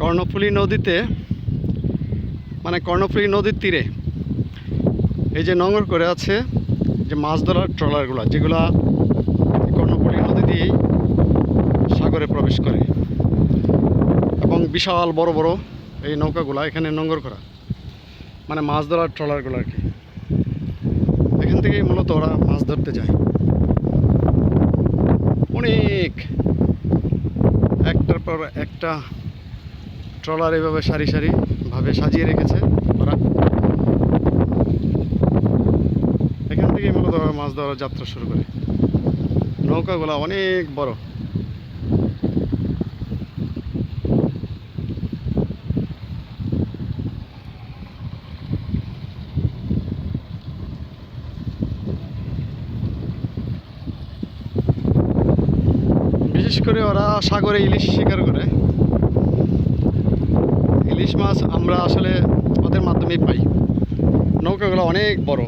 কর্ণফুলী নদীতে মানে কর্ণফুলী নদীর তীরে এই যে নোংর করে আছে যে মাছ ধরার ট্রলারগুলো, যেগুলা কর্ণফুলী নদী দিয়েই সাগরে প্রবেশ করে এবং বিশাল বড় বড় এই নৌকাগুলো এখানে নোংর করা মানে মাছ ধরার ট্রলারগুলো আর কি। এখান থেকেই মূলত ওরা মাছ ধরতে যায়। অনেক, একটার পর একটা ট্রলার এভাবে সারি সারি ভাবে সাজিয়ে রেখেছে ওরা। এখান থেকেই মূলত মাছ ধরার যাত্রা শুরু করে। নৌকাগুলো অনেক বড়। বিশেষ করে ওরা সাগরে ইলিশ শিকার করে। মাছ আমরা আসলে ওদের মাধ্যমেই পাই। নৌকাগুলো অনেক বড়।